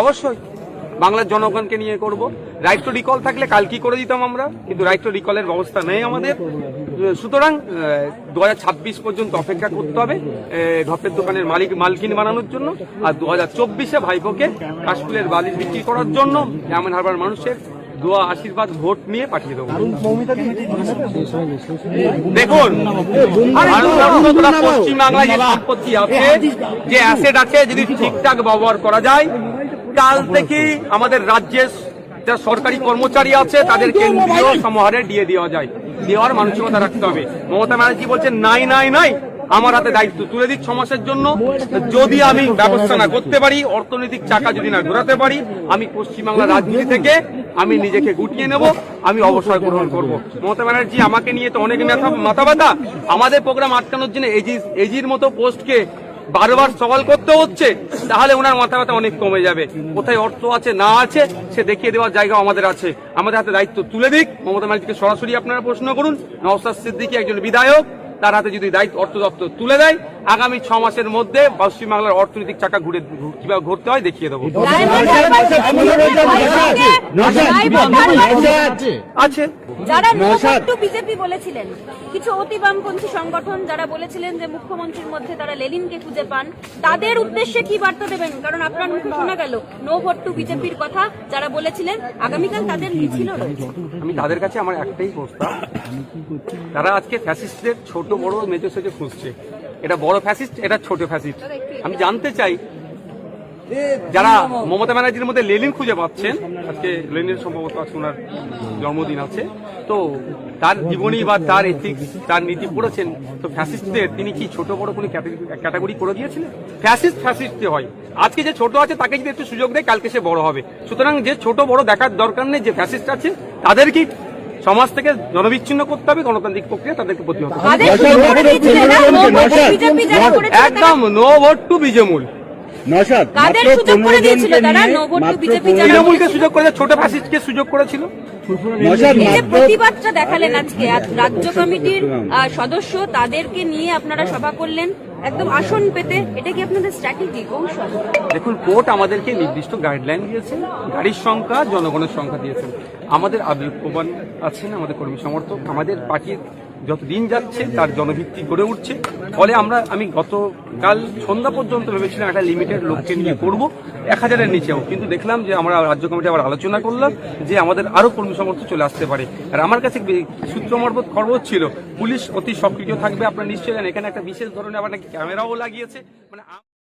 অবশ্যই। বাংলার জনগণকে নিয়ে করব। রাইট টু রিকল থাকলে কাল কি করে দিতাম আমরা? কিন্তু রাইট টু রিকলের ব্যবস্থা নেই আমাদের। সুতরাং দু পর্যন্ত অপেক্ষা করতে হবে এ, ঢপের দোকানের মালিক মালকিন বানানোর জন্য। আর দু হাজার চব্বিশে ভাইপোকে কাশফুলের বালিশ বিক্রি করার জন্য এমন হারবার মানুষের দোয়া আশীর্বাদ ভোট নিয়ে পাঠিয়ে দেবো। দেখুন পশ্চিমবাংলায় যে সম্পত্তি আছে যে অ্যাসেট আছে যদি ঠিকঠাক ব্যবহার করা যায় কাল থেকে আমাদের রাজ্যের যারা সরকারি কর্মচারী আছে, তাদের কেন্দ্রীয় সমাহারে দিয়ে দেওয়া যায়। দেওয়ার মানসিকতা রাখতে হবে। মমতা ব্যানার্জি বলছেন, নাই নাই নাই, আমার হাতে দায়িত্ব তুলে দিক ছ মাসের জন্য। যদি আমি ব্যবস্থা না করতে পারি, অর্থনৈতিক চাকা যদি না ঘোরাতে পারি, আমি পশ্চিমবাংলার রাজনীতি থেকে আমি নিজেকে গুটিয়ে নেব, আমি অবসর গ্রহণ করব। মমতা ব্যানার্জি, আমাকে নিয়ে তো অনেক মাথা ব্যথা। আমাদের প্রোগ্রাম আটকানোর জন্য এজি এজির মতো পোস্টকে বারবার সওয়াল করতে হচ্ছে, তাহলে ওনার মাথা ব্যথা অনেক কমে যাবে। কোথায় অর্থ আছে, না আছে, সে দেখিয়ে দেওয়ার জায়গা আমাদের আছে। আমাদের হাতে দায়িত্ব তুলে দিক। মমতা ব্যানার্জিকে সরাসরি আপনারা প্রশ্ন করুন। নওসাদ সিদ্দিকী একজন বিধায়ক, তার হাতে যদি দায়িত্ব, অর্থ দপ্তর তুলে দেয় আগামী ছ মাসের মধ্যে পশ্চিমবাংলার অর্থনৈতিক চাকা ঘুরে কীভাবে ঘুরতে হয় দেখিয়ে দেবো আছে যারা টু বিজেপি বলেছিলেন কিছু অতি বামপন্থী সংগঠন যারা বলেছিলেন যে মুখ্যমন্ত্রীর মধ্যে তারা লেলিনকে খুঁজে পান তাদের উদ্দেশ্যে কি বার্তা দেবেন কারণ আপনার মুখে শোনা গেল নো ভোট টু বিজেপির কথা যারা বলেছিলেন আগামীকাল তাদের মিছিল আমি তাদের কাছে আমার একটাই প্রস্তাব তারা আজকে ফ্যাসিস্টদের ছোট বড় মেজো সেজে খুঁজছে এটা বড় ফ্যাসিস্ট এটা ছোট ফ্যাসিস্ট আমি জানতে চাই যারা মমতা ব্যানার্জির মধ্যে লেনিন খুঁজে পাচ্ছেন আজকে লেনিন সম্ভবত আজকে ওনার জন্মদিন আছে তো তার জীবনী বা তার এথিক্স তার নীতি পড়েছেন তো ফ্যাসিস্টদের তিনি কি ছোট বড় কোনো ক্যাটাগরি করে দিয়েছিলেন? ফ্যাসিস্ট ফ্যাসিস্টে হয়। আজকে যে ছোট আছে তাকে যদি একটু সুযোগ দেয় কালকে সে বড় হবে। সুতরাং যে ছোট বড় দেখার দরকার নেই যে ফ্যাসিস্ট আছে তাদেরকেই সমাজ থেকে জনবিচ্ছিন্ন করতে হবে গণতান্ত্রিক প্রক্রিয়া তাদেরকে প্রতিহত একদম নো ভোট টু বিজেমূল। নশাদ কাদের সুযোগ করে দিয়েছিল? তারা? নিয়ে No vote to মাত্র BJP 15 যারা- তৃণমূলকে সুযোগ করে ছোট ফ্যাসিস্টকে সুযোগ করেছিল নশাদ এই যে মাত্র প্রতিবাদটা দেখালেন আজকে। রাজ্য কমিটির সদস্য তাদেরকে নিয়ে আপনারা সভা করলেন। একদম আসন পেতে। এটা কি আপনাদের স্ট্র্যাটেজি কৌশল? দেখুন কোর্ট আমাদেরকে নির্দিষ্ট গাইডলাইন দিয়েছে। গাড়ির সংখ্যা জনগণের সংখ্যা দিয়েছেন। আমাদের আব্দুল প্রবান আছেন আমাদের কর্মী সমর্থক। আমাদের পার্টির যত দিন যাচ্ছে তার জনভিত্তি গড়ে উঠছে। ফলে আমরা, আমি গতকাল সন্ধ্যা পর্যন্ত ভেবেছিলাম একটা লিমিটেড লোককে নিয়ে করব, এক হাজারের নিচেও। কিন্তু দেখলাম যে আমরা রাজ্য কমিটি আবার আলোচনা করলাম যে আমাদের আরও কর্মী সমর্থন চলে আসতে পারে। আর আমার কাছে সূত্র মারফত খবর ছিল, পুলিশ অতি সক্রিয় থাকবে, আপনারা নিশ্চয়ই জানেন, এখানে একটা বিশেষ ধরনের আবার নাকি ক্যামেরাও লাগিয়েছে। মানে